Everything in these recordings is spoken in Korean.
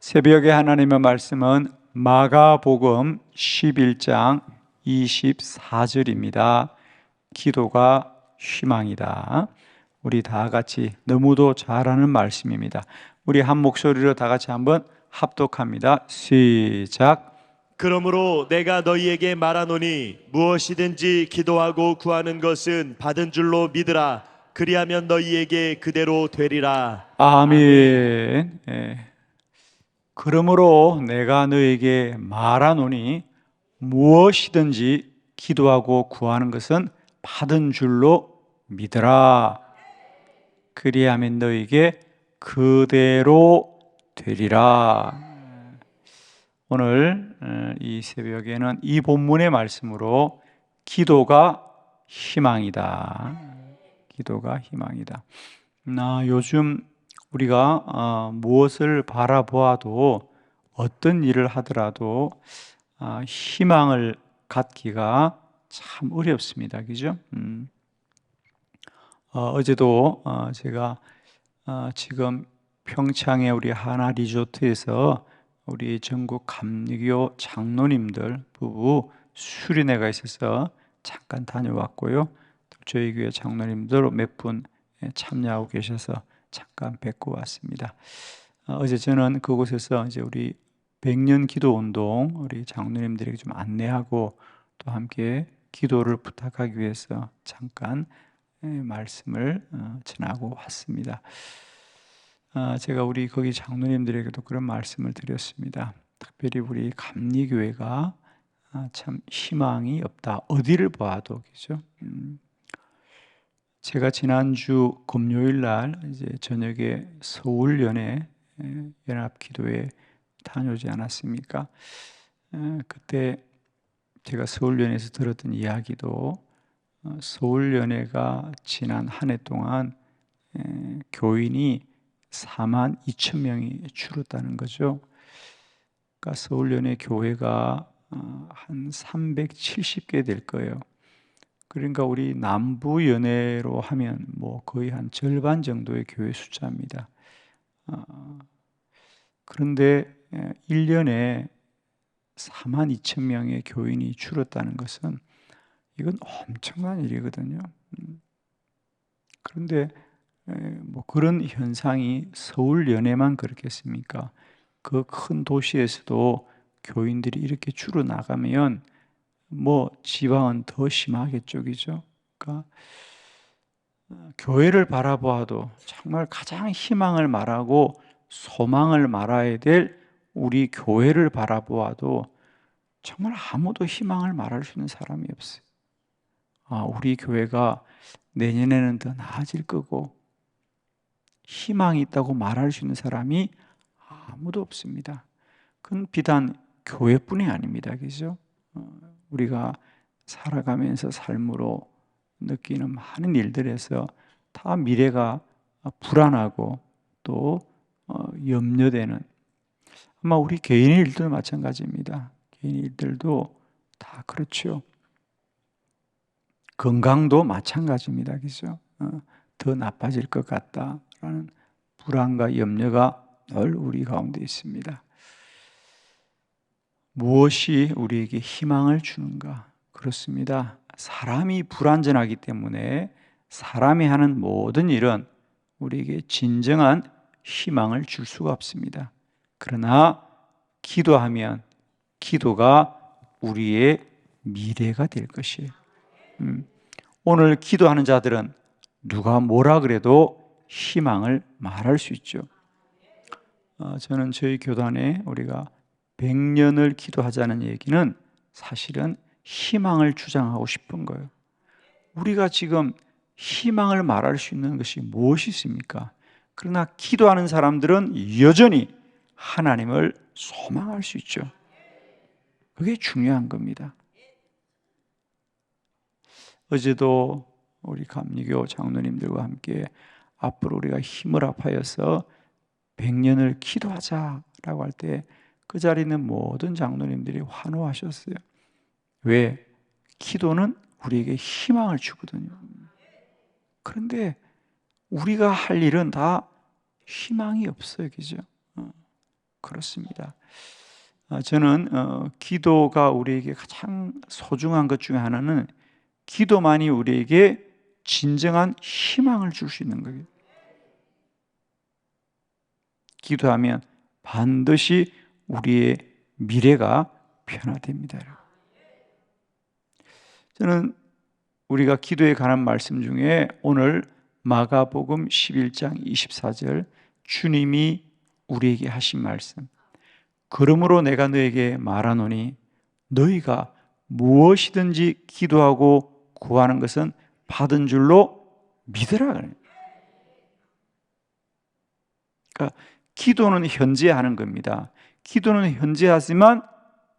새벽에 하나님의 말씀은 마가복음 11장 24절입니다. 기도가 희망이다. 우리 다 같이 너무도 잘하는 말씀입니다. 우리 한 목소리로 다 같이 한번 합독합니다. 시작. 그러므로 내가 너희에게 말하노니 무엇이든지 기도하고 구하는 것은 받은 줄로 믿으라. 그리하면 너희에게 그대로 되리라. 아멘. 예. 그러므로 내가 너에게 말하노니 무엇이든지 기도하고 구하는 것은 받은 줄로 믿으라. 그리하면 너에게 그대로 되리라. 오늘 어, 이 새벽에는 이 본문의 말씀으로 기도가 희망이다. 기도가 희망이다. 나 요즘 우리가 어, 무엇을 바라보아도 어떤 일을 하더라도 아, 희망을 갖기가 참 어렵습니다. 그죠? 음. 어, 제도 제가 어, 지금 평창의 우리 하나 리조트에서 우리 전국 감리교 장로님들 부부 수련회가 있어서 잠깐 다녀왔고요. 또 저희 교회 장로님들 몇 분 참여하고 계셔서 잠깐 뵙고 왔습니다. 어, 어제 저는 그곳에서 이제 우리 백년 기도 운동 우리 장로님들에게 좀 안내하고 또 함께 기도를 부탁하기 위해서 잠깐 예, 말씀을 어, 전하고 왔습니다. 아, 제가 우리 거기 장로님들에게도 그런 말씀을 드렸습니다. 특별히 우리 감리교회가 아, 참 희망이 없다. 어디를 봐도 그죠? 음. 제가 지난주 금요일 날 이제 저녁에 서울 연회 연합 기도회 다녀오지 않았습니까? 에, 그때 제가 서울 연회에서 들었던 이야기도 어, 서울 연회가 지난 한 해 동안 에, 교인이 4만 2천 명이 줄었다는 거죠. 그러니까 서울연의 교회가 어, 한 370개 될 거예요. 그러니까 우리 남부 연회로 하면 뭐 거의 한 절반 정도의 교회 숫자입니다. 어, 그런데 1년에 4만 2천 명의 교인이 줄었다는 것은 이건 엄청난 일이거든요. 음. 그런데 뭐 그런 현상이 서울 연애만 그렇겠습니까? 그 큰 도시에서도 교인들이 이렇게 줄어 나가면 뭐 지방은 더 심하겠죠, 그죠? 그러니까 어, 교회를 바라보아도 정말 가장 희망을 말하고 소망을 말해야 될 우리 교회를 바라보아도 정말 아무도 희망을 말할 수 있는 사람이 없어요. 아, 우리 교회가 내년에는 더 나아질 거고 희망이 있다고 말할 수 있는 사람이 아무도 없습니다. 그건 비단 교회뿐이 아닙니다. 그죠? 어, 우리가 살아가면서 삶으로 느끼는 많은 일들에서 다 미래가 불안하고 또 어, 염려되는 아마 우리 개인의 일도 마찬가지입니다. 개인 일들도 다 그렇죠. 건강도 마찬가지입니다. 그죠? 어, 더 나빠질 것 같다. 라는 불안과 염려가 늘 우리 가운데 있습니다. 무엇이 우리에게 희망을 주는가? 그렇습니다. 사람이 불완전하기 때문에 사람이 하는 모든 일은 우리에게 진정한 희망을 줄 수가 없습니다. 그러나 기도하면 기도가 우리의 미래가 될 것이에요. 음, 오늘 기도하는 자들은 누가 뭐라 그래도 희망을 말할 수 있죠. 어, 저는 저희 교단에 우리가 100년을 기도하자는 얘기는 사실은 희망을 주장하고 싶은 거예요. 우리가 지금 희망을 말할 수 있는 것이 무엇이 있습니까? 그러나 기도하는 사람들은 여전히 하나님을 소망할 수 있죠. 그게 중요한 겁니다. 어제도 우리 감리교 장로님들과 함께 앞으로 우리가 힘을 합하여서 100년을 기도하자라고 할 때 그 자리에 있는 모든 장로님들이 환호하셨어요. 왜? 기도는 우리에게 희망을 주거든요. 그런데 우리가 할 일은 다 희망이 없어요. 그죠? 어. 그렇습니다. 아, 저는 어, 기도가 우리에게 가장 소중한 것 중에 하나는 기도만이 우리에게 진정한 희망을 줄 수 있는 거예요. 기도하면 반드시 우리의 미래가 변화됩니다. 저는 우리가 기도에 관한 말씀 중에 오늘 마가복음 11장 24절 주님이 우리에게 하신 말씀 그러므로 내가 너에게 말하노니 너희가 무엇이든지 기도하고 구하는 것은 받은 줄로 믿으라. 그러니까 기도는 현재 하는 겁니다. 기도는 현재 하지만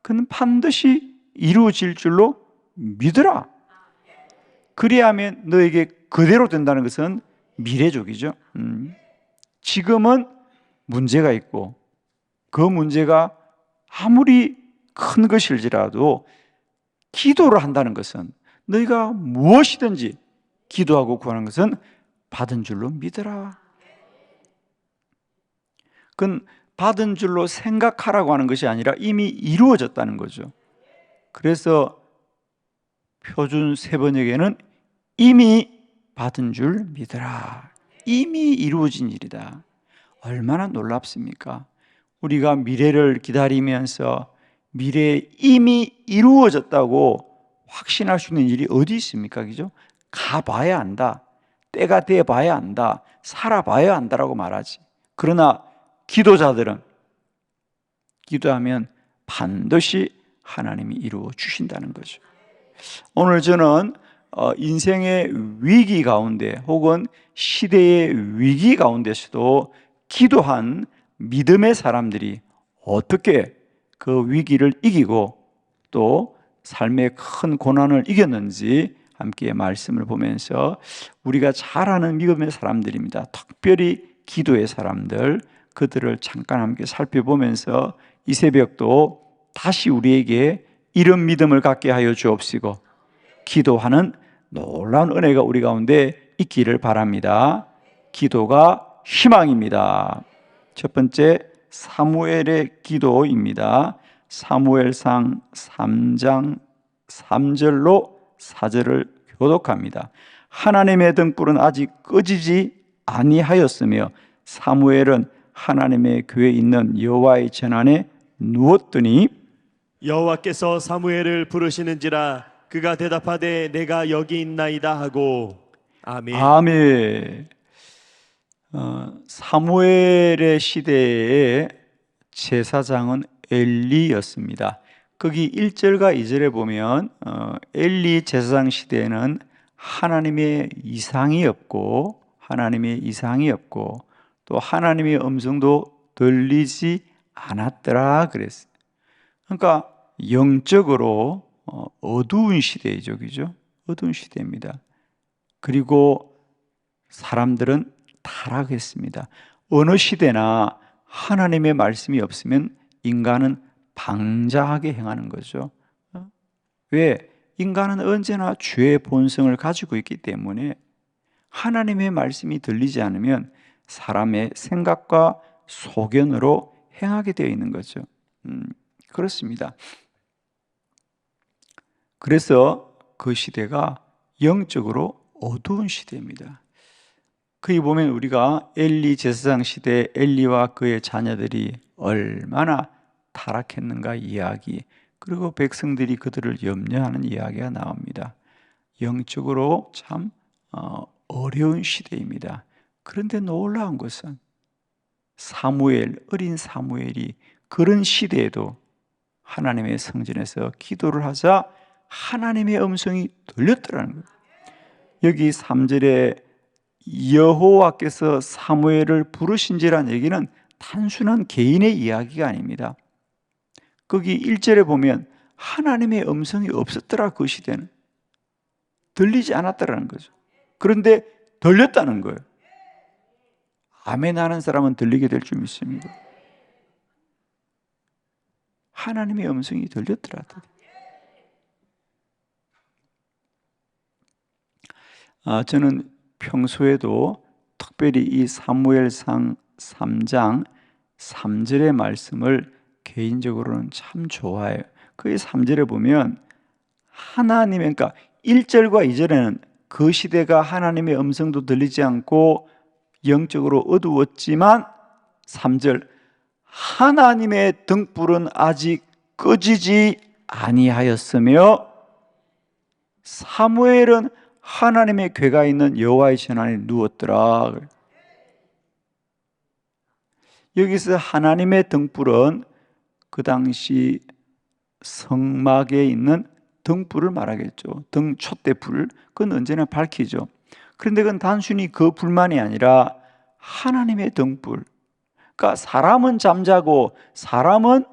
그는 반드시 이루어질 줄로 믿으라. 그리하면 너에게 그대로 된다는 것은 미래적이죠. 음. 지금은 문제가 있고 그 문제가 아무리 큰 것일지라도 기도를 한다는 것은 너희가 무엇이든지 기도하고 구하는 것은 받은 줄로 믿어라. 그건 받은 줄로 생각하라고 하는 것이 아니라 이미 이루어졌다는 거죠. 그래서 표준 세 번역에는 이미 받은 줄 믿어라. 이미 이루어진 일이다. 얼마나 놀랍습니까? 우리가 미래를 기다리면서 미래에 이미 이루어졌다고 확신할 수 있는 일이 어디 있습니까? 그죠? 가봐야 안다. 때가 돼 봐야 안다. 살아봐야 안다라고 말하지. 그러나 기도자들은 기도하면 반드시 하나님이 이루어 주신다는 거죠. 오늘 저는 어, 인생의 위기 가운데 혹은 시대의 위기 가운데서도 기도한 믿음의 사람들이 어떻게 그 위기를 이기고 또 삶의 큰 고난을 이겼는지 함께 말씀을 보면서 우리가 잘 아는 믿음의 사람들입니다. 특별히 기도의 사람들, 그들을 잠깐 함께 살펴보면서 이 새벽도 다시 우리에게 이런 믿음을 갖게 하여 주옵시고 기도하는 놀라운 은혜가 우리 가운데 있기를 바랍니다. 기도가 희망입니다. 첫 번째 사무엘의 기도입니다. 사무엘상 3장 3절로 4절을 교독합니다. 하나님의 등불은 아직 꺼지지 아니하였으며 사무엘은 하나님의 교회에 있는 여호와의 전안에 누웠더니 여호와께서 사무엘을 부르시는지라 그가 대답하되 내가 여기 있나이다 하고 아멘. 아멘. 어, 사무엘의 시대에 제사장은 엘리였습니다. 거기 1절과 2절에 보면 어, 엘리 제사장 시대에는 하나님의 이상이 없고 하나님의 이상이 없고 또 하나님의 음성도 들리지 않았더라 그랬어요. 그러니까 영적으로 어, 어두운 시대이죠, 그죠? 어두운 시대입니다. 그리고 사람들은 타락했습니다. 어느 시대나 하나님의 말씀이 없으면 인간은 방자하게 행하는 거죠. 어? 왜? 인간은 언제나 죄의 본성을 가지고 있기 때문에 하나님의 말씀이 들리지 않으면 사람의 생각과 소견으로 행하게 되어 있는 거죠. 음, 그렇습니다. 그래서 그 시대가 영적으로 어두운 시대입니다. 거기 보면 우리가 엘리 제사장 시대 엘리와 그의 자녀들이 얼마나 타락했는가 이야기 그리고 백성들이 그들을 염려하는 이야기가 나옵니다. 영적으로 참 어, 어려운 시대입니다. 그런데 놀라운 것은 사무엘 어린 사무엘이 그런 시대에도 하나님의 성전에서 기도를 하자 하나님의 음성이 들렸더라는 거예요. 여기 3절에 여호와께서 사무엘을 부르신지란 얘기는 단순한 개인의 이야기가 아닙니다. 거기 1절에 보면 하나님의 음성이 없었더라 그 시대는 들리지 않았더라는 거죠. 그런데 들렸다는 거예요. 아멘 하는 사람은 들리게 될 줄 믿습니다. 하나님의 음성이 들렸더라. 아, 저는 평소에도 특별히 이 사무엘상 3장 3절의 말씀을 개인적으로는 참 좋아해요. 그 3절에 보면 하나님의 그러니까 1절과 2절에는 그 시대가 하나님의 음성도 들리지 않고 영적으로 어두웠지만 3절 하나님의 등불은 아직 꺼지지 아니하였으며 사무엘은 하나님의 괴가 있는 여호와의 전안에 누웠더라. 여기서 하나님의 등불은 그 당시 성막에 있는 등불을 말하겠죠. 등 촛대불. 그건 언제나 밝히죠. 그런데 그건 단순히 그 불만이 아니라 하나님의 등불. 그러니까 사람은 잠자고 사람은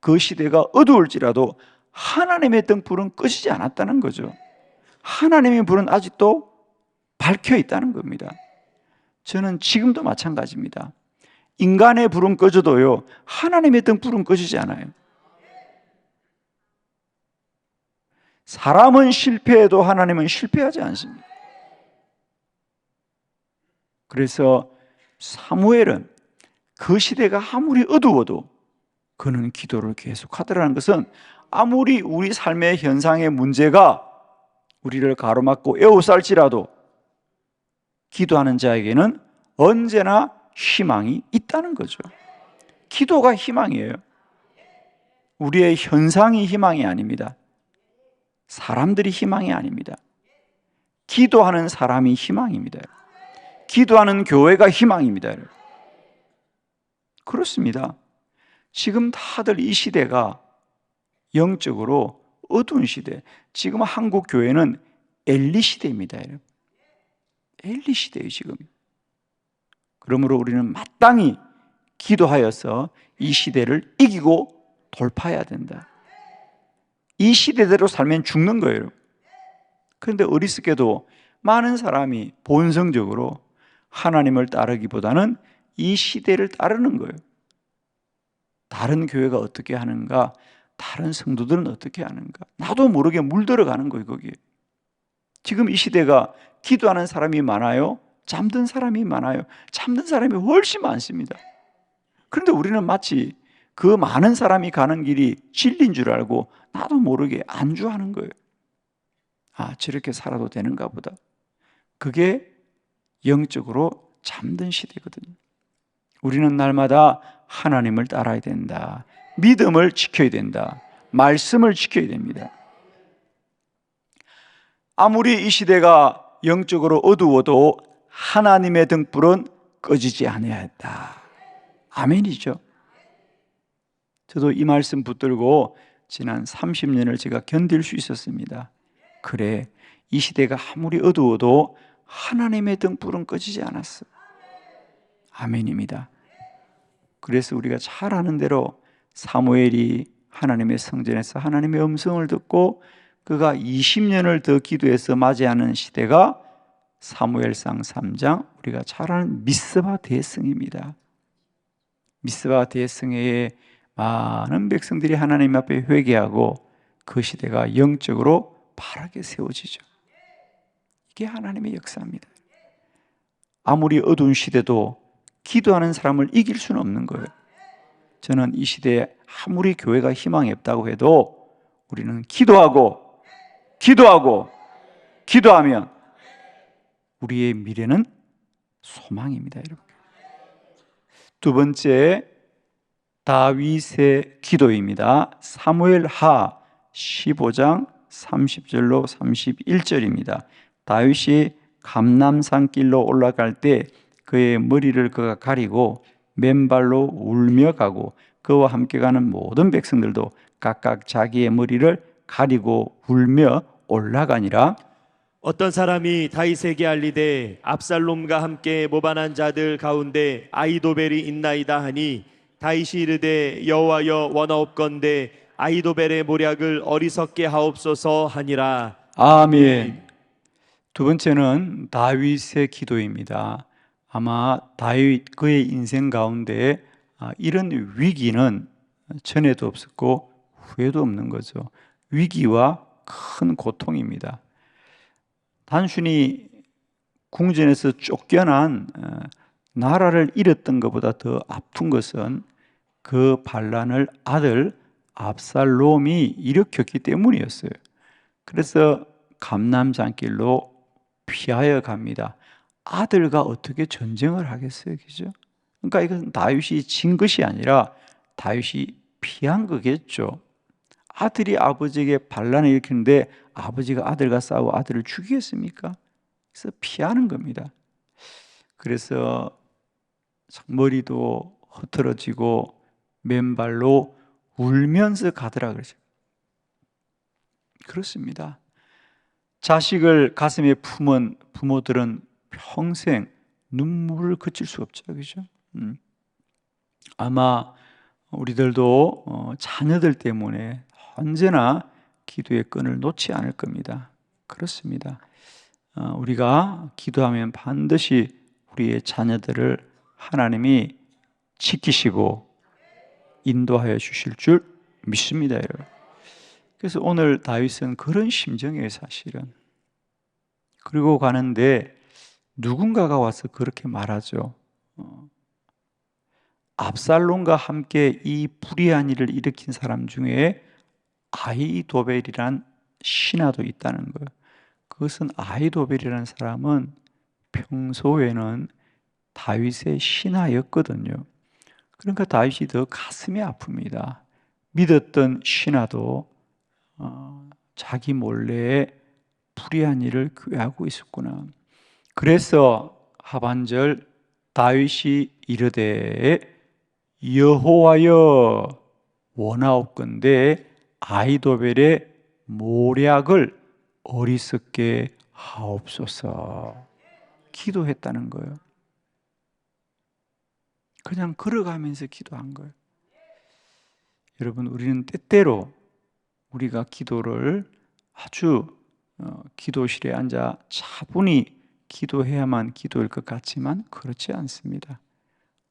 그 시대가 어두울지라도 하나님의 등불은 꺼지지 않았다는 거죠. 하나님의 불은 아직도 밝혀 있다는 겁니다. 저는 지금도 마찬가지입니다. 인간의 불은 꺼져도요, 하나님의 등불은 꺼지지 않아요. 사람은 실패해도 하나님은 실패하지 않습니다. 그래서 사무엘은 그 시대가 아무리 어두워도 그는 기도를 계속하더라는 것은 아무리 우리 삶의 현상의 문제가 우리를 가로막고 에워쌀지라도 기도하는 자에게는 언제나 희망이 있다는 거죠. 기도가 희망이에요. 우리의 현상이 희망이 아닙니다. 사람들이 희망이 아닙니다. 기도하는 사람이 희망입니다. 기도하는 교회가 희망입니다. 그렇습니다. 지금 다들 이 시대가 영적으로 어두운 시대. 지금 한국 교회는 엘리 시대입니다. 엘리 시대예요, 지금. 그러므로 우리는 마땅히 기도하여서 이 시대를 이기고 돌파해야 된다. 이 시대대로 살면 죽는 거예요. 그런데 어리석게도 많은 사람이 본성적으로 하나님을 따르기보다는 이 시대를 따르는 거예요. 다른 교회가 어떻게 하는가? 다른 성도들은 어떻게 하는가? 나도 모르게 물들어가는 거예요, 거기에. 지금 이 시대가 기도하는 사람이 많아요? 잠든 사람이 많아요? 잠든 사람이 훨씬 많습니다. 그런데 우리는 마치 그 많은 사람이 가는 길이 진리인 줄 알고 나도 모르게 안주하는 거예요. 아, 저렇게 살아도 되는가 보다. 그게 영적으로 잠든 시대거든요. 우리는 날마다 하나님을 따라야 된다. 믿음을 지켜야 된다. 말씀을 지켜야 됩니다. 아무리 이 시대가 영적으로 어두워도 하나님의 등불은 꺼지지 않아야 했다. 아멘이죠. 저도 이 말씀 붙들고 지난 30년을 제가 견딜 수 있었습니다. 그래, 이 시대가 아무리 어두워도 하나님의 등불은 꺼지지 않았어. 아멘입니다. 그래서 우리가 잘 아는 대로 사무엘이 하나님의 성전에서 하나님의 음성을 듣고 그가 20년을 더 기도해서 맞이하는 시대가 사무엘상 3장 우리가 잘 아는 미스바 대성입니다. 미스바 대성회에 많은 백성들이 하나님 앞에 회개하고 그 시대가 영적으로 바르게 세워지죠. 이게 하나님의 역사입니다. 아무리 어두운 시대도 기도하는 사람을 이길 수는 없는 거예요. 저는 이 시대에 아무리 교회가 희망이 없다고 해도 우리는 기도하고 기도하고 기도하면 우리의 미래는 소망입니다, 여러분. 두 번째 다윗의 기도입니다. 사무엘 하 15장 30절로 31절입니다. 다윗이 감남산 길로 올라갈 때 그의 머리를 그가 가리고 맨발로 울며 가고 그와 함께 가는 모든 백성들도 각각 자기의 머리를 가리고 울며 올라가니라 어떤 사람이 다윗에게 알리되 압살롬과 함께 모반한 자들 가운데 아이도벨이 있나이다 하니 다윗이 이르되 여호와여 원하옵건대 아이도벨의 모략을 어리석게 하옵소서 하니라 아멘. 두 번째는 다윗의 기도입니다. 아마 다윗 그의 인생 가운데 아, 이런 위기는 전에도 없었고 후에도 없는 거죠. 위기와 큰 고통입니다. 단순히 궁전에서 쫓겨난 어, 나라를 잃었던 것보다 더 아픈 것은 그 반란을 아들 압살롬이 일으켰기 때문이었어요. 그래서 감남산길로 피하여 갑니다. 아들과 어떻게 전쟁을 하겠어요, 그죠? 그러니까 이건 다윗이 진 것이 아니라 다윗이 피한 거겠죠. 아들이 아버지에게 반란을 일으키는데 아버지가 아들과 싸워 아들을 죽이겠습니까? 그래서 피하는 겁니다. 그래서 머리도 흐트러지고 맨발로 울면서 가더라 그러죠. 그렇습니다. 자식을 가슴에 품은 부모들은 평생 눈물을 그칠 수 없죠, 그죠? 음. 아마 우리들도 어, 자녀들 때문에 언제나 기도의 끈을 놓지 않을 겁니다. 그렇습니다. 어, 우리가 기도하면 반드시 우리의 자녀들을 하나님이 지키시고 인도하여 주실 줄 믿습니다, 여러분. 그래서 오늘 다윗은 그런 심정이에요, 사실은. 그리고 가는데 누군가가 와서 그렇게 말하죠. 어, 압살롬과 함께 이 불의한 일을 일으킨 사람 중에 아이도벨이란 신하도 있다는 거예요. 그것은 아이도벨이라는 사람은 평소에는 다윗의 신하였거든요. 그러니까 다윗이 더 가슴이 아픕니다. 믿었던 신하도 어, 자기 몰래 불의한 일을 교회하고 있었구나. 그래서 하반절 다윗이 이르되 여호와여 원하옵건대 아이도벨의 모략을 어리석게 하옵소서 기도했다는 거예요. 그냥 걸어가면서 기도한 거예요. 여러분, 우리는 때때로 우리가 기도를 아주 어, 기도실에 앉아 차분히 기도해야만 기도일 것 같지만 그렇지 않습니다.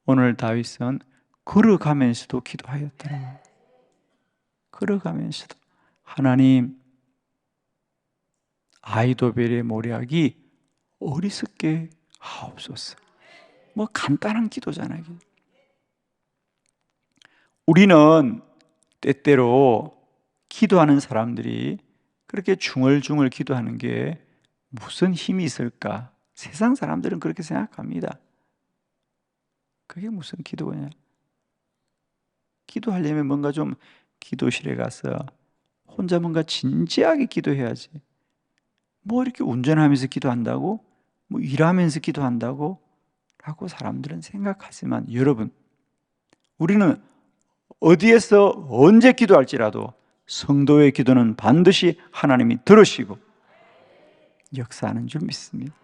오늘 다윗은 걸어가면서도 기도하였더라. 걸어가면서도 하나님 아이도벨의 모략이 어리석게 하옵소서. 뭐 간단한 기도잖아요. 우리는 때때로 기도하는 사람들이 그렇게 중얼중얼 기도하는 게 무슨 힘이 있을까? 세상 사람들은 그렇게 생각합니다. 그게 무슨 기도냐? 기도하려면 뭔가 좀 기도실에 가서 혼자 뭔가 진지하게 기도해야지. 뭐 이렇게 운전하면서 기도한다고? 뭐 일하면서 기도한다고? 라고 사람들은 생각하지만 여러분, 우리는 어디에서 언제 기도할지라도 성도의 기도는 반드시 하나님이 들으시고 역사하는 줄 믿습니다.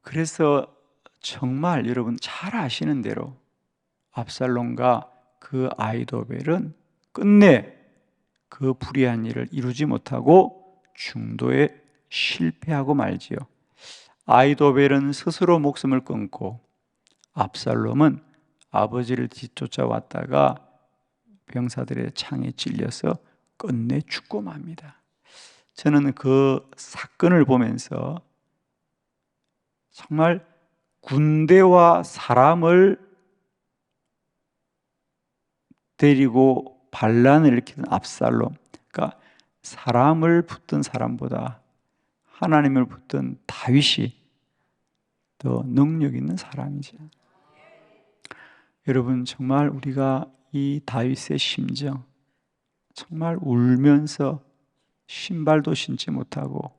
그래서 정말 여러분 잘 아시는 대로 압살롬과 그 아이도벨은 끝내 그 불의한 일을 이루지 못하고 중도에 실패하고 말지요. 아이도벨은 스스로 목숨을 끊고 압살롬은 아버지를 뒤쫓아왔다가 병사들의 창에 찔려서 끝내 죽고 맙니다. 저는 그 사건을 보면서 정말 군대와 사람을 데리고 반란을 일으키는 압살롬, 그러니까 사람을 붙든 사람보다 하나님을 붙든 다윗이 더 능력 있는 사람이죠. 여러분 정말 우리가 이 다윗의 심정 정말 울면서 신발도 신지 못하고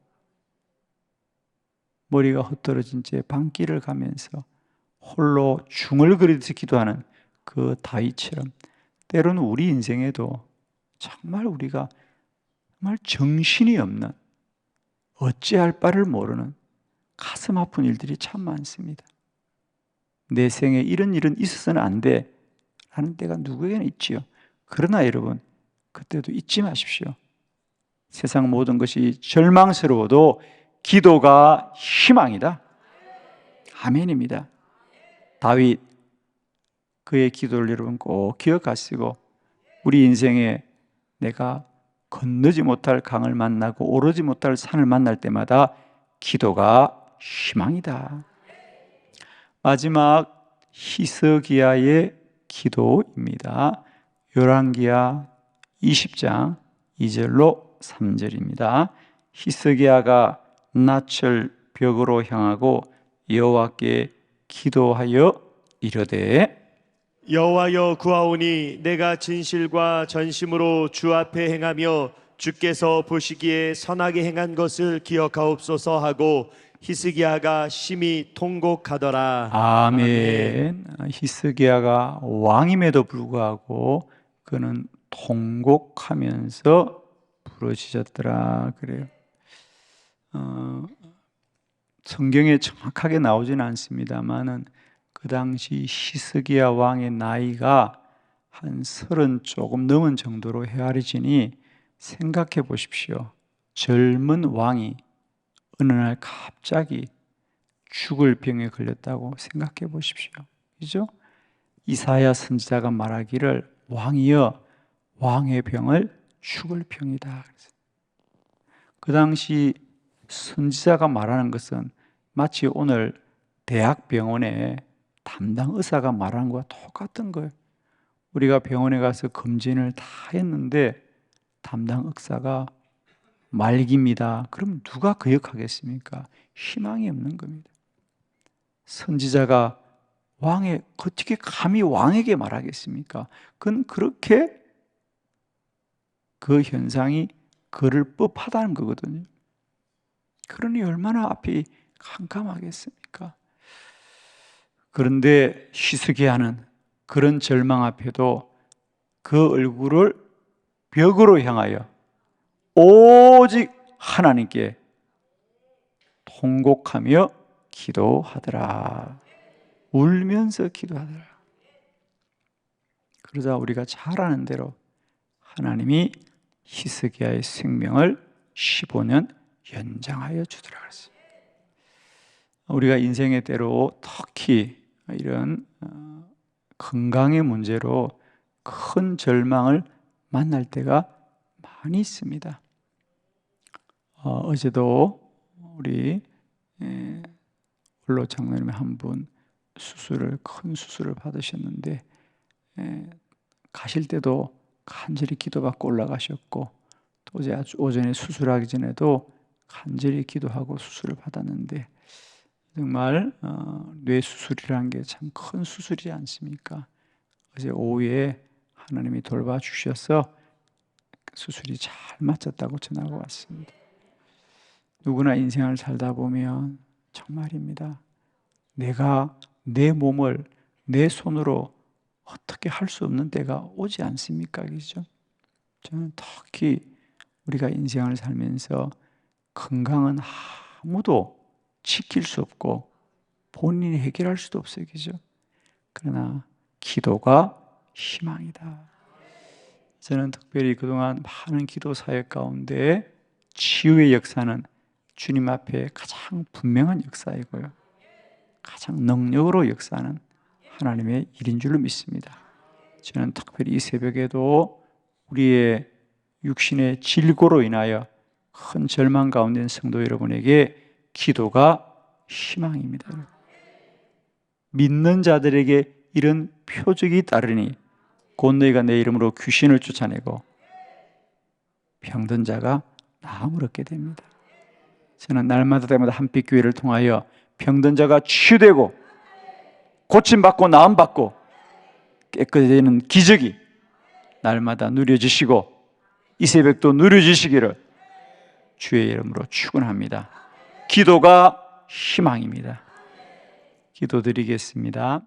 머리가 헛떨어진 채 방길을 가면서 홀로 중얼거리듯이 기도하는 그 다윗처럼 때로는 우리 인생에도 정말 우리가 정말 정신이 없는 어찌할 바를 모르는 가슴 아픈 일들이 참 많습니다. 내 생에 이런 일은 있어서는 안 돼. 라는 때가 누구에게나 있지요. 그러나 여러분, 그때도 잊지 마십시오. 세상 모든 것이 절망스러워도 기도가 희망이다. 아멘입니다. 다윗, 그의 기도를 여러분 꼭 기억하시고, 우리 인생에 내가 건너지 못할 강을 만나고 오르지 못할 산을 만날 때마다 기도가 희망이다. 마지막 히스기야의 기도입니다. 열왕기야 20장 2절로 3절입니다. 히스기야가 낯을 벽으로 향하고 여호와께 기도하여 이르되 여호와여 구하오니 내가 진실과 전심으로 주 앞에 행하며 주께서 보시기에 선하게 행한 것을 기억하옵소서 하고 히스기야가 심히 통곡하더라. 아멘. 히스기야가 왕임에도 불구하고 그는 통곡하면서 부르짖었더라 그래요. 어, 성경에 정확하게 나오지는 않습니다만은 그 당시 히스기야 왕의 나이가 한 서른 조금 넘은 정도로 헤아려지니 생각해 보십시오. 젊은 왕이 어느 날 갑자기 죽을 병에 걸렸다고 생각해 보십시오. 그죠? 이사야 선지자가 말하기를 왕이여 왕의 병을 죽을 병이다. 그 당시 선지자가 말하는 것은 마치 오늘 대학병원에 담당 의사가 말하는 것과 똑같은 거예요. 우리가 병원에 가서 검진을 다 했는데 담당 의사가 말기입니다. 그럼 누가 거역하겠습니까? 희망이 없는 겁니다. 선지자가 왕의 어떻게 감히 왕에게 말하겠습니까? 그건 그렇게 그 현상이 그를 법하다는 거거든요. 그러니 얼마나 앞이 캄캄하겠습니까? 그런데 히스기야는 그런 절망 앞에도 그 얼굴을 벽으로 향하여 오직 하나님께 통곡하며 기도하더라. 울면서 기도하더라. 그러자 우리가 잘 아는 대로 하나님이 히스기야의 생명을 15년 연장하여 주더라 그랬어요. 우리가 인생의 때로 특히 이런 어, 건강의 문제로 큰 절망을 만날 때가 많이 있습니다. 어, 제도 우리 에, 원로 장로님 한 분 수술을 큰 수술을 받으셨는데 에, 가실 때도 간절히 기도받고 올라가셨고 또 어제 오전에 수술하기 전에도 간절히 기도하고 수술을 받았는데 정말 어, 뇌 수술이라는 게 참 큰 수술이지 않습니까? 어제 오후에 하나님이 돌봐 주셔서 수술이 잘 맞췄다고 전하고 왔습니다. 누구나 인생을 살다 보면 정말입니다. 내가 내 몸을 내 손으로 어떻게 할 수 없는 때가 오지 않습니까? 그죠? 저는 특히 우리가 인생을 살면서 건강은 아무도 지킬 수 없고 본인이 해결할 수도 없어요. 그죠? 그러나 기도가 희망이다. 저는 특별히 그동안 많은 기도 사역 가운데 치유의 역사는 주님 앞에 가장 분명한 역사이고요. 가장 능력으로 역사하는 하나님의 일인 줄로 믿습니다. 저는 특별히 이 새벽에도 우리의 육신의 질고로 인하여 큰 절망 가운데 있는 성도 여러분에게 기도가 희망입니다. 믿는 자들에게 이런 표적이 따르니 곧 너희가 내 이름으로 귀신을 쫓아내고 병든 자가 나음을 얻게 됩니다. 저는 날마다 때마다 한빛 교회를 통하여 병든 자가 치유되고 고침 받고 나음 받고 깨끗해지는 기적이 날마다 누려지시고 이 새벽도 누려지시기를 주의 이름으로 축원합니다. 기도가 희망입니다. 기도드리겠습니다.